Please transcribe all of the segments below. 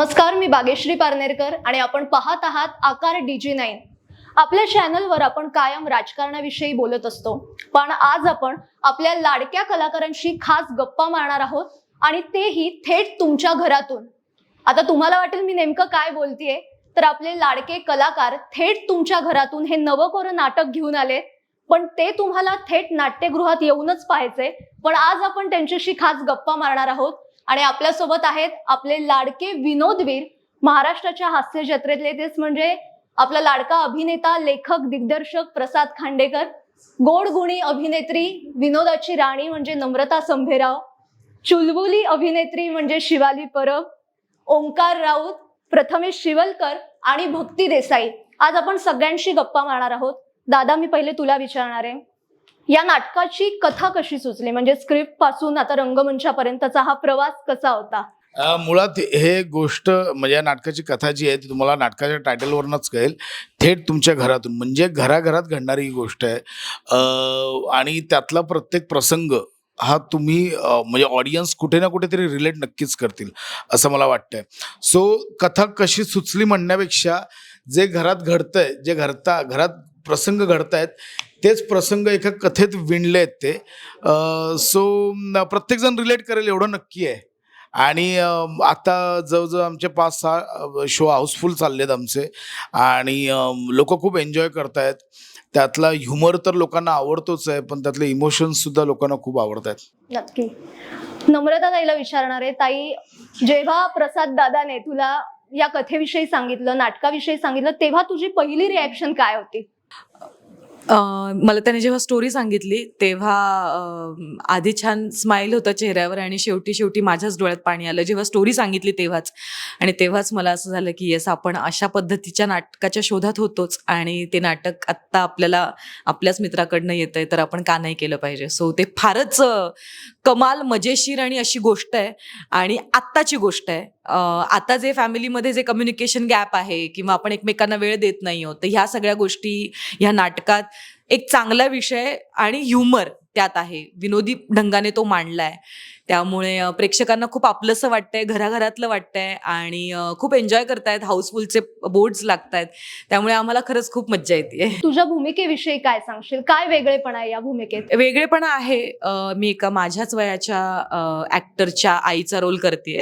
नमस्कार मी बागेश्री पारनेरकर आणि आपण पाहत आहात आकार डीजी नाईन. आपल्या चॅनलवर आपण कायम राजकारणाविषयी बोलत असतो. पण आज आपण आपल्या लाडक्या कलाकारांशी खास गप्पा मारणार आहोत आणि तेही थेट तुमच्या घरातून. आता तुम्हाला वाटेल मी नेमकं काय बोलतेय तर आपले लाडके कलाकार थेट तुमच्या घरातून हे नवकोरं नाटक घेऊन आले. पण ते तुम्हाला थेट नाट्यगृहात येऊनच पाहायचे. पण आज आपण त्यांच्याशी खास गप्पा मारणार आहोत. आणि आपल्यासोबत आहेत आपले लाडके विनोदवीर महाराष्ट्राच्या हास्य जत्रेतले तेच म्हणजे आपला लाडका अभिनेता लेखक दिग्दर्शक प्रसाद खांडेकर गोड गुणी अभिनेत्री विनोदाची राणी म्हणजे नम्रता संभेराव चुलबुली अभिनेत्री म्हणजे शिवाली परब ओंकार राऊत प्रथमेश शिवलकर आणि भक्ती देसाई. आज आपण सगळ्यांशी गप्पा मारणार आहोत. दादा मी पहिले तुला विचारणार आहे. या नाटकाची कथा कशी सुचली? म्हणजे स्क्रिप्टपासून आता रंगमंचापर्यंतचा हा प्रवास कसा होता? मुळात हे गोष्ट म्हणजे या नाटकाची कथा जी आहे ती तुम्हाला नाटकाच्या टायटलवरूनच कळेल. थेट तुमच्या घरातून. म्हणजे घराघरात घडणारी ही गोष्ट आहे. आणि त्यातला प्रत्येक प्रसंग हा तुम्ही म्हणजे ऑडियन्स कुठे ना कुठेतरी रिलेट नक्कीच करतील असं मला वाटतंय. सो कथा कशी सुचली म्हणण्यापेक्षा जे घरात घडतंय जे घडता घरात प्रसंग घडत आहेत तेच प्रसंग एका कथेत विणले आहेत ते सो प्रत्येकजण रिलेट करेल एवढं नक्की आहे. आणि आता जवळजवळ आमचे पाच सहा शो हाऊसफुल चालले आहेत आमचे. आणि लोक खूप एन्जॉय करतायत. त्यातला ह्युमर तर लोकांना आवडतोच आहे पण त्यातले इमोशन्स सुद्धा लोकांना खूप आवडत आहेत नक्की. नम्रता ताईला विचारणार आहे. ताई जेव्हा प्रसाद दादाने तुला या कथेविषयी सांगितलं नाटकाविषयी सांगितलं तेव्हा तुझी पहिली रिॲक्शन काय होती? मला त्याने जेव्हा स्टोरी सांगितली तेव्हा आधी छान स्माईल होतं चेहऱ्यावर आणि शेवटी शेवटी माझ्याच डोळ्यात पाणी आलं. जेव्हा स्टोरी सांगितली तेव्हाच. आणि तेव्हाच मला असं झालं की येस आपण अशा पद्धतीच्या नाटकाच्या शोधात होतोच आणि ते नाटक आत्ता आपल्याला आपल्याच मित्राकडनं येत आहे तर आपण का नाही केलं पाहिजे? सो ते फारच कमाल मजेशीर आणि अशी गोष्ट आहे. आणि आत्ताची गोष्ट आहे. आता जे फॅमिलीमध्ये जे कम्युनिकेशन गॅप आहे किंवा आपण एकमेकांना वेळ देत नाही आहोत तर ह्या सगळ्या गोष्टी ह्या नाटकात एक चांगला विषय आणि ह्युमर त्यात आहे. विनोदी ढंगाने तो मांडलाय. त्यामुळे प्रेक्षकांना खूप आपलंसं वाटतंय घराघरातलं वाटतंय आणि खूप एन्जॉय करतायत हाऊसफुलचे बोर्ड्स लागतायत. त्यामुळे आम्हाला खरंच खूप मज्जा येते तुझ्या भूमिकेविषयी काय सांगशील? काय वेगळेपण आहे या भूमिकेत? वेगळेपणा आहे मी एका माझ्याच वयाच्या ऍक्टरच्या आईचा रोल करते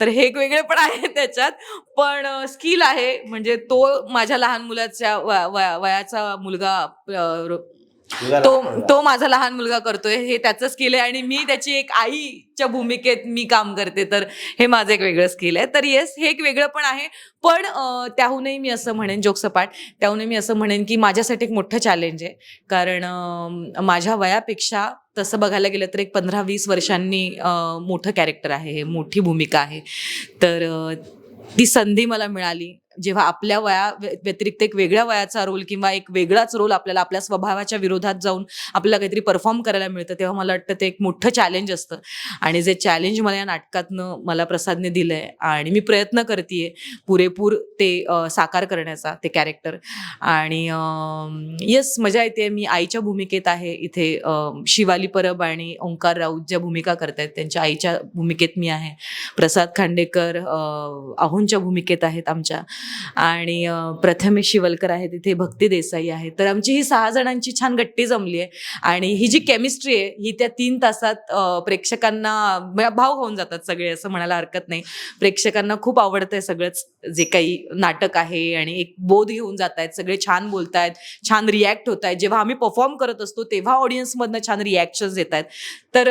तर हे एक वेगळेपण आहे त्याच्यात. पण स्किल आहे. म्हणजे तो माझ्या लहान मुलाच्या वयाचा मुलगा तो तो माझा लहान मुलगा करतोय हे त्याचं स्किल आहे आणि मी त्याची एक आईच्या भूमिकेत मी काम करते. तर हे माझं एक वेगळं स्किल आहे. तर येस हे एक वेगळं पण आहे. पण त्याहूनही मी असं म्हणेन जोकसपाट त्याहूनही मी असं म्हणेन की माझ्यासाठी एक मोठं चॅलेंज आहे. कारण माझ्या वयापेक्षा तसं बघायला गेलं तर एक पंधरा वीस वर्षांनी मोठं कॅरेक्टर आहे हे मोठी भूमिका आहे. तर ती संधी मला मिळाली. जेव्हा आपल्या वया व्य- व्यतिरिक्त एक वेगळ्या वयाचा रोल किंवा एक वेगळाच रोल आपल्याला आपल्या स्वभावाच्या विरोधात जाऊन आपल्याला काहीतरी परफॉर्म करायला मिळतं तेव्हा मला वाटतं ते एक मोठं चॅलेंज असतं. आणि जे चॅलेंज मला या नाटकातनं मला प्रसादने दिलंय आणि मी प्रयत्न करते पुरेपूर ते साकार करण्याचा ते कॅरेक्टर आणि येस मजा येते मी आईच्या भूमिकेत आहे. इथे शिवाली परब आणि ओंकार राऊत ज्या भूमिका करतायत त्यांच्या आईच्या भूमिकेत मी आहे. प्रसाद खांडेकर आहोंच्या अहोंच्या भूमिकेत आहेत आमच्या. आणि प्रथमेश शिवलकर आहे तिथे भक्ती देसाई आहे. तर आमची ही सहा जणांची छान गट्टी जमली आहे. आणि ही जी केमिस्ट्री आहे ही त्या तीन तासात प्रेक्षकांना भाव होऊन जातात सगळे असं म्हणायला हरकत नाही. प्रेक्षकांना खूप आवडतंय सगळंच जे काही नाटक आहे आणि एक बोध घेऊन जात आहेत सगळे छान बोलतायत छान रिॲक्ट होत आहेत जेव्हा आम्ही परफॉर्म करत असतो तेव्हा ऑडियन्समधनं छान रिॲक्शन्स येत आहेत तर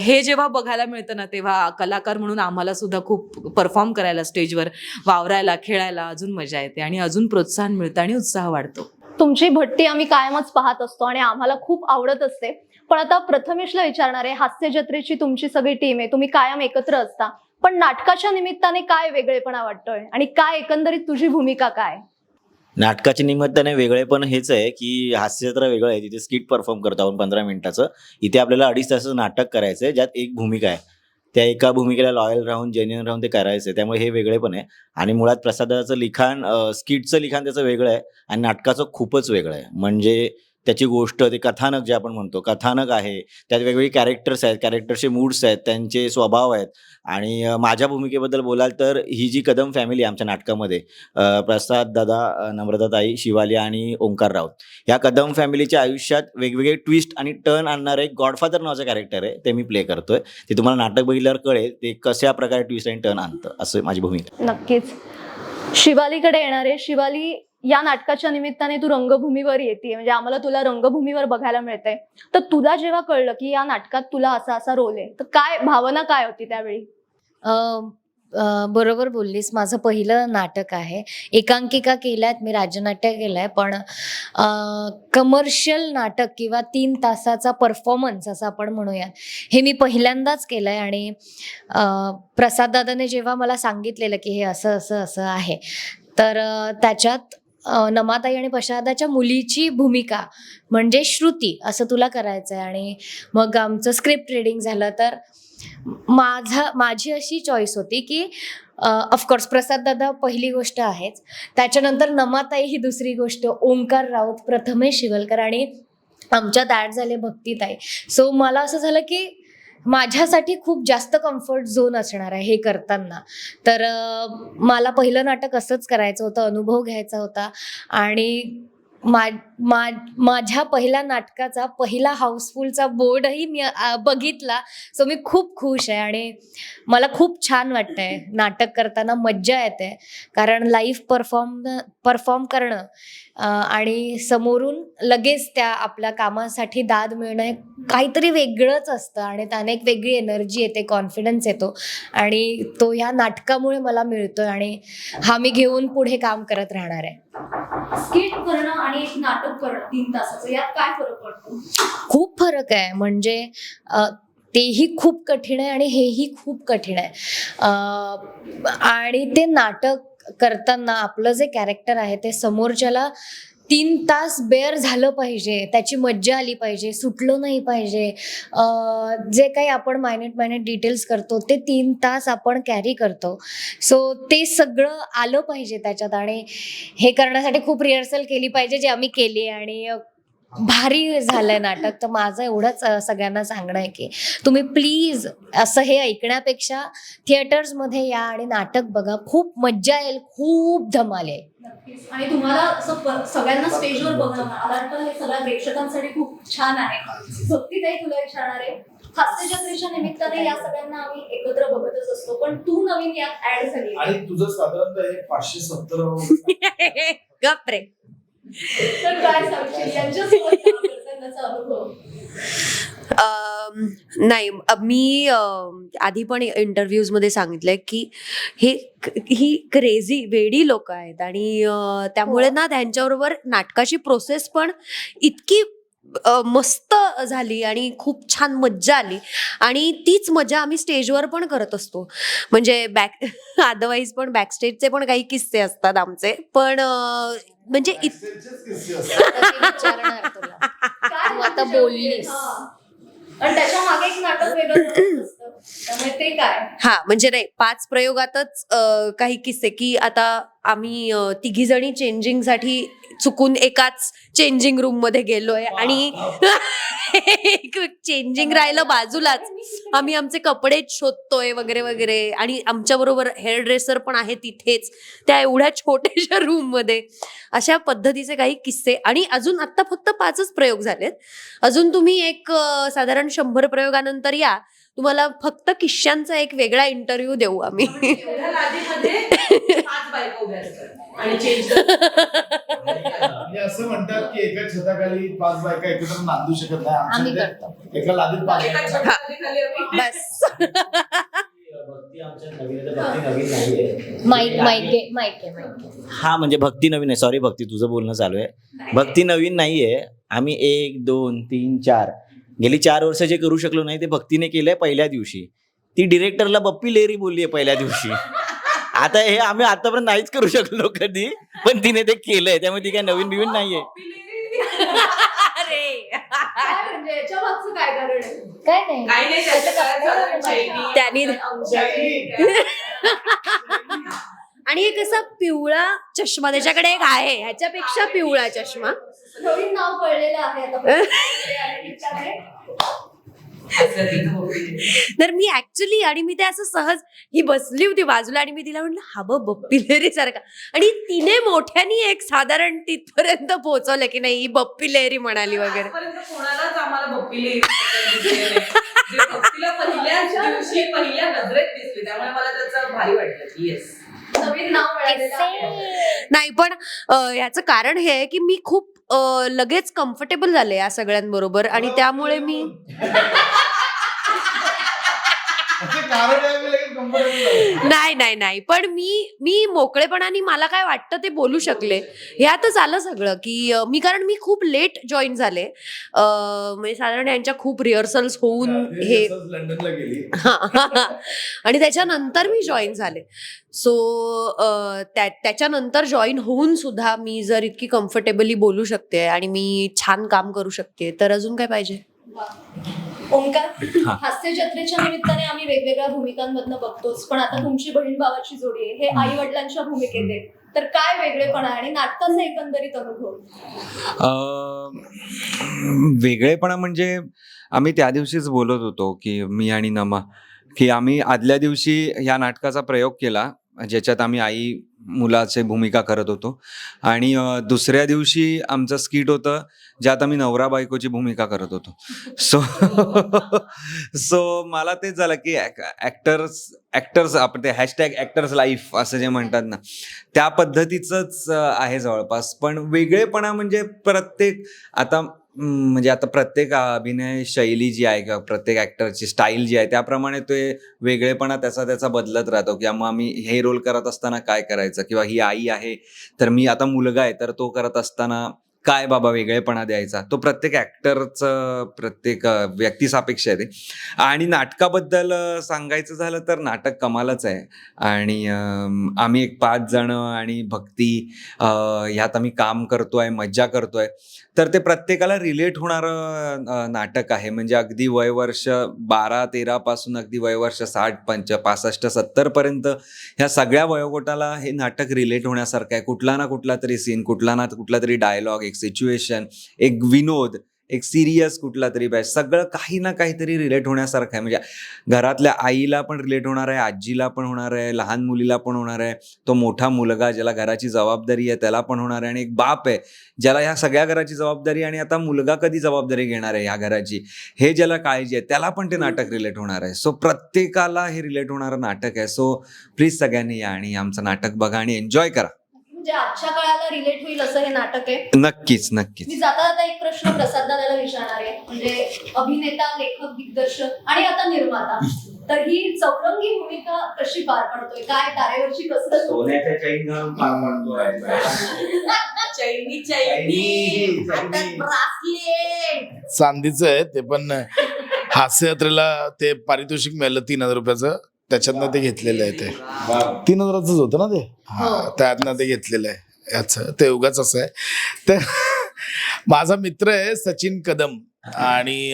हे जेव्हा बघायला मिळतं ना तेव्हा कलाकार म्हणून आम्हाला सुद्धा खूप परफॉर्म करायला स्टेजवर वावरायला खेळायला अजून मजा येते आणि अजून प्रोत्साहन मिळतं आणि उत्साह वाढतो. तुमची भट्टी आम्ही कायमच पाहत असतो आणि आम्हाला खूप आवडत असते. पण आता प्रथमेशला विचारणार आहे हास्य जत्रेची तुमची सगळी टीम आहे तुम्ही कायम एकत्र असता. पण नाटकाच्या निमित्ताने काय वेगळेपणा वाटतोय आणि काय एकंदरीत तुझी भूमिका काय? नाटकाच्या निमित्ताने वेगळे पण हेच आहे की हास्यजत्रा वेगळं आहे. तिथे स्किट परफॉर्म करतो आपण पंधरा मिनिटाचं. इथे आपल्याला अडीच तासाचं नाटक करायचं आहे ज्यात एक भूमिका आहे. त्या एका भूमिकेला लॉयल राहून जेन्युअन राहून ते करायचं. आहे त्यामुळे हे वेगळे पण आहे. आणि मुळात प्रसादाचं लिखाण स्किटचं लिखाण त्याचं वेगळं आहे. आणि नाटकाचं खूपच वेगळं आहे. म्हणजे त्याची गोष्ट ते कथानक जे आपण म्हणतो कथानक आहे. त्यात वेगवेगळे कॅरेक्टर्स आहेत कॅरेक्टरचे मूड्स आहेत त्यांचे स्वभाव आहेत. आणि माझ्या भूमिकेबद्दल बोलाल तर ही जी कदम फॅमिली आहे आमच्या नाटकामध्ये प्रसाद दादा अ, नम्रताताई शिवाली आणि ओंकार राऊत या कदम फॅमिलीच्या आयुष्यात वेगवेगळे ट्विस्ट आणि टर्न आणणारं एक गॉडफादर नावाचं कॅरेक्टर आहे ते मी प्ले करतोय. ते तुम्हाला नाटक बघितल्यावर कळेल ते कशा प्रकारे ट्विस्ट आणि टर्न आणतं असं माझी भूमिका नक्कीच. शिवालीकडे येणार आहे शिवाली या नाटकाच्या निमित्ताने तू रंगभूमीवर येते म्हणजे आम्हाला तुला रंगभूमीवर बघायला मिळते तर तुला जेव्हा कळलं की या नाटकात तुला असा असा रोल आहे तर काय भावना काय होती त्यावेळी? बरोबर बोललीस. माझं पहिलं नाटक आहे. एकांकिका केल्यात मी राज्यनाट्य केलंय पण कमर्शियल नाटक किंवा तीन तासाचा परफॉर्मन्स असं आपण म्हणूयात. हे मी पहिल्यांदाच केलंय आणि प्रसाददादाने प्रसाद दादाने जेव्हा मला सांगितलेलं की हे असं असं असं आहे तर त्याच्यात नमाताई आणि प्रसादाच्या मुलीची भूमिका म्हणजे श्रुती असं तुला करायचं आहे आणि मग आमचं स्क्रिप्ट रिडिंग झालं तर माझा माझी अशी चॉईस होती की ऑफकोर्स प्रसाद दादा पहिली गोष्ट आहेच. त्याच्यानंतर नमाताई ही दुसरी गोष्ट ओंकार राऊत प्रथमेश शिवलकर आणि आमच्यात ॲड झाले भक्तीताई. सो मला असं झालं की माझ्यासाठी खूप जास्त कम्फर्ट झोन असणार आहे हे करताना. तर मला पहिलं नाटक असंच करायचं होतं अनुभव घ्यायचा होता. आणि मा मा माझ्या पहिल्या नाटकाचा पहिला हाऊसफुलचा बोर्डही मी बघितला. सो मी खूप खुश आहे आणि मला खूप छान वाटतंय. नाटक करताना मज्जा येते. कारण लाईव्ह परफॉर्म परफॉर्म करणं आणि समोरून लगेच त्या आपल्या कामासाठी दाद मिळणं हे काहीतरी वेगळंच असतं आणि त्याने एक वेगळी एनर्जी येते कॉन्फिडन्स येतो. आणि तो ह्या नाटकामुळे मला मिळतोय आणि हा मी घेऊन पुढे काम करत राहणार आहे. स्किट करणं आणि एक नाटक करणं तीन तासाचं. यात काय फरक पडतो? खूप फरक आहे. म्हणजे तेही खूप कठीण आहे आणि हेही खूप कठीण आहे. आणि ते नाटक करताना आपलं जे कॅरेक्टर आहे ते समोरच्याला तीन तास बेअर झालं पाहिजे त्याची मज्जा आली पाहिजे सुटलं नाही पाहिजे. जे काही आपण मायनेट मायनेट डिटेल्स करतो ते तीन तास आपण कॅरी करतो. सो ते सगळं आलं पाहिजे त्याच्यात आणि हे करण्यासाठी खूप रिहर्सल केली पाहिजे जे आम्ही केली आणि भारी झालंय नाटक. तर माझं एवढंच सगळ्यांना सांगणं आहे की तुम्ही प्लीज असं हे ऐकण्यापेक्षा थिएटर्समध्ये या आणि नाटक बघा. खूप मज्जा येईल खूप धमाल येईल. आणि तुम्हाला सगळ्यांना स्टेजवर बघणं हे सगळ्या प्रेक्षकांसाठी खूप छान आहे. भक्ती काही तुला विचारणार. आहे हास्य जत्रेच्या निमित्ताने या सगळ्यांना आम्ही एकत्र बघतच असतो. पण तू नवीन यात ऍड झाली. आणि तुझं साधारणतः हे पाचशे सत्तर गप्रे तर काय सांगशील? यांच्यासोबत काम करतानाचा अनुभव? अम, नाही मी आधी पण इंटरव्ह्यूजमध्ये सांगितलंय की हे ही क्रेझी वेडी लोक आहेत. आणि त्यामुळे ना त्यांच्याबरोबर नाटकाची प्रोसेस पण इतकी मस्त झाली आणि खूप छान मज्जा आली. आणि तीच मजा आम्ही स्टेजवर पण करत असतो. म्हणजे बॅक अदरवाईज पण बॅकस्टेजचे पण काही किस्से असतात आमचे. पण म्हणजे आता म्हणजे बोललीस. हा. आणि त्याच्यामागे एक नाटक वेगळं चालत असतं. त्यामुळे ते काय? हा म्हणजे नाही पाच प्रयोगातच काही किस्से की आता आम्ही तिघी जणी चेंजिंगसाठी चुकून एकाच चेंजिंग रूममध्ये गेलोय आणि चेंजिंग राहिलं बाजूलाच. आम्ही आमचे कपडे शोधतोय वगैरे वगैरे. आणि आमच्या बरोबर हेअर ड्रेसर पण आहे तिथेच त्या एवढ्या छोट्याशा रूममध्ये. अशा पद्धतीचे काही किस्से. आणि अजून आता फक्त पाचच प्रयोग झालेत. अजून तुम्ही एक साधारण शंभर प्रयोगानंतर या. तुम्हाला फक्त किश्यांचा एक वेगळा इंटरव्ह्यू देऊ आम्ही. आणि चेंज म्हणजे असं म्हणतात की एका छताखाली पाच बायका एकत्र नांदू शकत नाही. आम्ही आमच्या करतो. एका लादीत पाच बायका. बस. भक्ती आमच्यात नवीन आहे तर भक्ती नवीन नाहीये माईक माईक घे माईक घे माईक घे. हा म्हणजे भक्ती नवीन आहे. सॉरी भक्ती तुझं बोलणं चालू आहे. भक्ती नवीन नाहीये आम्ही एक दोन तीन चार. गेली चार वर्ष जे करू शकलो नाही ते भक्तीने केलंय पहिल्या दिवशी. ती डिरेक्टरला बप्पी लेरी बोलली आहे पहिल्या दिवशी. आता हे आम्ही आतापर्यंत नाहीच करू शकलो कधी पण तिने ते केलंय त्यामुळे ती काय नवीन बिवीन नाहीये. अरे. काय म्हणजे नाही. काही नाही त्याचं. त्यांनी. आणि एक असा पिवळा चष्मा त्याच्याकडे एक आहे ह्याच्यापेक्षा पिवळा चष्मा. नवीन नाव कळलेलं आहे आता. तर मी ऍक्च्युली आणि मी ते असं सहज ही बसली होती बाजूला आणि मी तिला म्हटलं हा बप्पी लेहरी सारखा. आणि तिने मोठ्यानी एक साधारण तिथपर्यंत पोहोचवलं की नाही ही बप्पी लेहरी म्हणाली वगैरे. नाही. जे बप्पीला पहिल्याच दिवशी पहिल्या नजरेत दिसली त्यामुळे मला त्याचं भारी वाटलं. की येस नवीन नाव मिळालेलं आहे. नाही पण याचं कारण हे आहे की मी खूप लगेच कम्फर्टेबल झाले या सगळ्यांबरोबर आणि त्यामुळे मी नाही नाही नाही. पण मी मी मोकळेपणाने मला काय वाटतं ते बोलू शकले. ह्यातच आलं सगळं की अं, मी कारण मी खूप लेट जॉईन झाले. अं, म्हणजे साधारण यांच्या खूप रिहर्सल्स होऊन हे लंडनला गेली. आणि त्याच्यानंतर मी जॉईन झाले. सो त्याच्यानंतर जॉईन होऊन सुद्धा मी जर इतकी कम्फर्टेबली बोलू शकते आणि मी छान काम करू शकते तर अजून काय पाहिजे? ओंकार हास्य जत्रेच्या निमित्ताने आम्ही वेगवेगळ्या भूमिकांमधनं बघतोच. पण आता तुमची बहीण भावाची जोडी आहे. हे आई वडिलांच्या भूमिकेत. आहे तर काय वेगळेपणा आणि नाटकाचा एकंदरीत अनुभव? वेगळेपणा म्हणजे आम्ही त्या दिवशीच बोलत होतो की मी आणि नमा की आम्ही आदल्या दिवशी ह्या नाटकाचा प्रयोग केला ज्याच्यात आम्ही आई मुलाचे भूमिका करत होतो. आणि दुसऱ्या दिवशी आमचं स्किट होतं ज्यात आम्ही नवरा बायकोची भूमिका करत होतो. सो सो मला तेच झालं की ॲक्टर्स ॲक्टर्स आपण ते हॅशटॅग ॲक्टर्स लाईफ असं जे म्हणतात ना त्या पद्धतीचंच आहे जवळपास. पण वेगळेपणा म्हणजे प्रत्येक आता म्हणजे आता प्रत्येक अभिनय शैली जी आहे किंवा प्रत्येक ॲक्टरची स्टाईल जी आहे त्याप्रमाणे ते वेगळेपणा त्याचा त्याचा बदलत राहतो. किंवा मग आम्ही हे रोल करत असताना काय करायचं? किंवा ही आई आहे तर मी आता मुलगा आहे तर तो करत असताना काय बाबा वेगळेपणा द्यायचा? तो प्रत्येक ऍक्टरचं प्रत्येक व्यक्ती सापेक्ष आहे ते. आणि नाटकाबद्दल सांगायचं झालं तर नाटक कमालच आहे. आणि आम्ही एक पाच जण आणि भक्ती ह्यात आम्ही काम करतोय मज्जा करतोय. तर ते प्रत्येकाला रिलेट होणारं नाटक आहे. म्हणजे अगदी वयवर्ष बारा तेरा पासून अगदी वयवर्ष साठ पंच पासष्ट सत्तर पर्यंत ह्या सगळ्या वयोगटाला हे नाटक रिलेट होण्यासारखं आहे. कुठला ना कुठला तरी सीन कुठला ना कुठला तरी डायलॉग एक सिच्युएशन एक विनोद एक सिरियस कुठला तरी बॅच सगळं काही ना काहीतरी रिलेट होण्यासारखं आहे. म्हणजे घरातल्या आईला पण रिलेट होणार आहे आजीला पण होणार आहे लहान मुलीला पण होणार आहे. तो मोठा मुलगा ज्याला घराची जबाबदारी आहे त्याला पण होणार आहे. आणि एक बाप आहे ज्याला ह्या सगळ्या घराची जबाबदारी आणि आता मुलगा कधी जबाबदारी घेणार आहे ह्या घराची? हे ज्याला काळजी आहे त्याला पण ते नाटक रिलेट होणार आहे. सो प्रत्येकाला हे रिलेट होणारं नाटक आहे. सो प्लीज सगळ्यांनी या आणि आमचं नाटक बघा आणि एन्जॉय करा. म्हणजे आजच्या काळाला रिलेट होईल असं हे नाटक आहे? नक्कीच नक्कीच. मी जाता जाता एक प्रश्न प्रसाद दादाला विचारणार आहे. म्हणजे अभिनेता लेखक दिग्दर्शक आणि आता निर्माता तर ही चौरंगी भूमिका कशी पार पडतोय? काय तारेवरची कसरत? सोन्याच्या चैन पार पडतोय. Chains chains. चांदीचं आहे ते पण हास्य यात्रेला ते पारितोषिक मिळालं तीन हजार रुपयाचं. त्याच्यातनं ते घेतलेलं आहे ते. तीन हजाराचंच होतं ना ते? हा त्यातनं ते घेतलेलं आहे. याचं ते उगाच असं आहे. तर माझा मित्र आहे सचिन कदम. आणि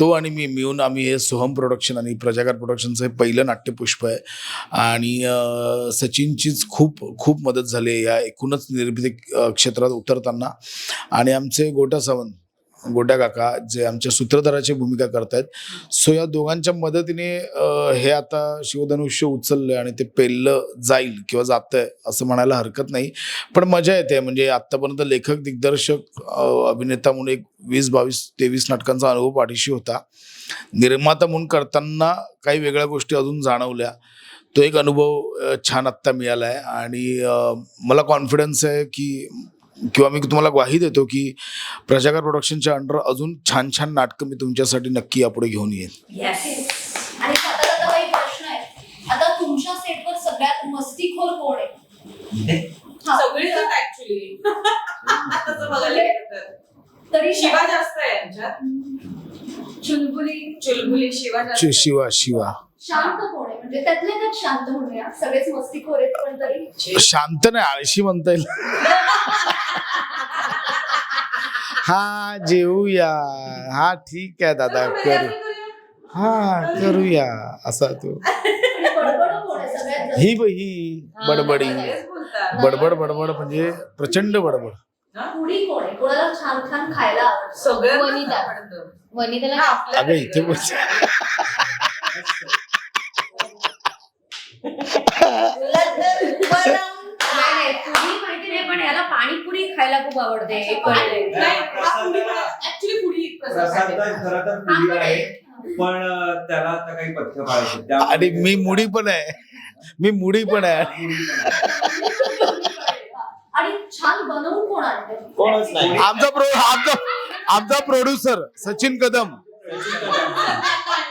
तो आणि मी मिळून आम्ही हे सोहम प्रोडक्शन आणि प्रजाकार प्रोडक्शनचं हे पहिलं नाट्यपुष्प आहे. आणि सचिनचीच खूप खूप मदत झाली या एकूणच निर्मिती क्षेत्रात उतरताना. आणि आमचे गोटा सावंत गोड्या काका जे आमच्या सूत्रधाराची भूमिका करतायत. सो या दोघांच्या मदतीने हे आता शिवधनुष्य उचललं आणि ते पेललं जाईल किंवा जातंय असं म्हणायला हरकत नाही. पण मजा येते म्हणजे आत्तापर्यंत लेखक दिग्दर्शक अभिनेता म्हणून एक वीस बावीस तेवीस नाटकांचा अनुभव पाठीशी होता. निर्माता म्हणून करताना काही वेगळ्या गोष्टी अजून जाणवल्या. तो एक अनुभव छान आत्ता मिळाला आहे आणि मला कॉन्फिडन्स आहे की किंवा मी तुम्हाला ग्वाही देतो की प्रजाकार प्रोडक्शनच्या अंडर अजून छान छान नाटकं मी तुमच्यासाठी नक्की यापुढे घेऊन येईन. आणि जाता जाता काही प्रश्न आहे. आता तुमच्या सेटवर सगळ्यात मस्तीखोर कोण आहे. सगळीजण ऍक्च्युली तसं बघायला गेलं तर. तरी शिवा जास्त आहे यांच्यात. चुलबुली. चुलबुली शिवा शांत कोण? आहे म्हणजे त्यातल्या त्यात शांत म्हणूया सगळेच मस्तीखोर आहेत पण तरी. शांत नाही आळशी म्हणता येईल. हा जेवूया हा ठीक आहे दादा करू. हा करूया असा तो. बडबड कोण आहे सगळ्यात जास्त? ही ब- ही बडबडी. बडबड बडबड म्हणजे प्रचंड बडबड. पुढी कोण आहे? कोणाला छान छान खायला आवडतं? सगळ्यांना वनिता. आवडतं. वनिताला आपल्या अगं इथे. बोल नाही नाही पुरी माहिती नाही पण याला पाणीपुरी खायला खूप आवडते हे कळलंय. नाही, हा पुडी पण- actually पुडी प्रसाद आहे. खरं तर पुढे आहे. पण त्याला आता काही पथ्य पाळायचे आणि मी मुडी पण आहे. मी मुडी पण आहे. आणि छान बनवून कोण आणते? कोणच नाही. आमचा प्रो आमचा आमचा प्रोड्युसर सचिन कदम.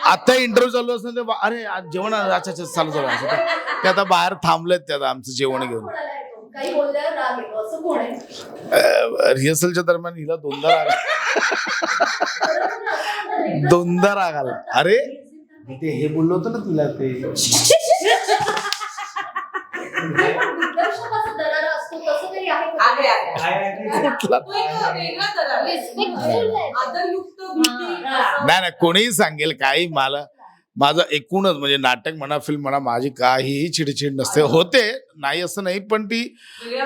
आता इंटरव्ह्यू चालू बा- अरे आज जेवण. अच्छा अच्छा चालू चालू असं ते- आता बाहेर थांबलेत ते आता आमचं जेवण घेऊन? काही बोलल्यावर राग येतो असं कोण आहे रिहर्सलच्या दरम्यान हिला दोनदा राग दोनदा राग आला अरे ते हे बोललो होतं ना तुला ते दिग्दर्शकाचा दरारा असतो तसं काही आहे का? आहे, आहे. कुठला तो एक वेगळा दरार आहे. Respectful आहे. आदरयुक्त भीती हा. असं. नाही नाही कोणीही सांगेल काही मला माझं एकूणच म्हणजे नाटक म्हणा फिल्म म्हणा माझी काहीही चिडचिड नसते. होते नाही असं नाही पण ती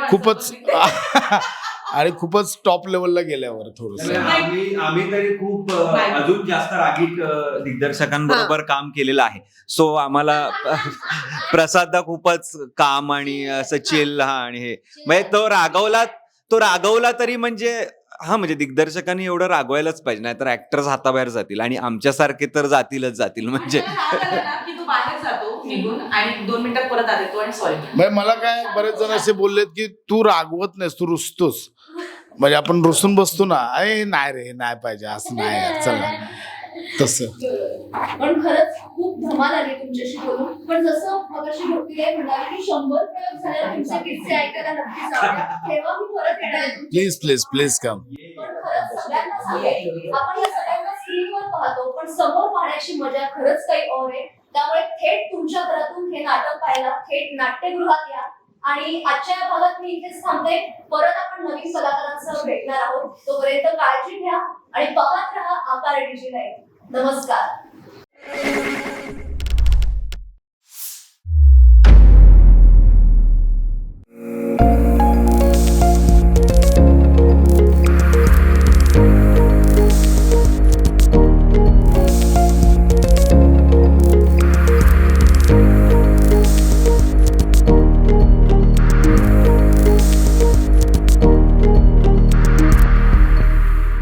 खूपच आणि खूपच टॉप लेवलला गेल्यावर थोडस. आम्ही आम्ही तरी खूप. अजून जास्त रागीट अ, दिग्दर्शकांबरोबर काम केलेलं आहे. सो आम्हाला अ, प्रसाददा खूपच काम आणि असं चिल हा. आणि हे. म्हणजे तो रागवला तो रागवला तरी म्हणजे हा म्हणजे दिग्दर्शकांनी एवढं रागवायलाच पाहिजे नाहीतर ऍक्टर्स हाताबाहेर जातील आणि आमच्यासारखे तर जातीलच जातील म्हणजे. राग आला ना की तो बाहेर जातो निघून आणि दोन मिनिटात परत आले तो आणि सॉरी म्हणजे मला काय बरेच जण असे बोललेत की तू रागवत नाहीस तू रुसतोस. म्हणजे आपण रुसून बसतो ना अरे नाही रे नाही पाहिजे असं नाही चला. तसं. पण खरंच खूप धमाल आली तुमच्याशी बोलून. पण जसं मगाशी भक्तीला म्हणाली की शंभर प्रयोग झाल्यावर तुमचे किस्से ऐकायला नक्कीच आवडेल तेव्हा मी परत येणार आहे. प्लीज प्लीज प्लीज कम पण खरंच सगळ्यांना सांगेल आपण या सगळ्यांना स्क्रीनवर पाहतो पण समोर पाहण्याची मजा खरंच काही और आहे. त्यामुळे थेट तुमच्या घरातून हे नाटक पाहायला थेट नाट्यगृहात या. आणि आजच्या या भागात मी इथेच थांबते. परत आपण नवीन कलाकारांसह भेटणार आहोत. तोपर्यंत काळजी घ्या आणि पाहत राहा आकार डिजिटल नमस्कार.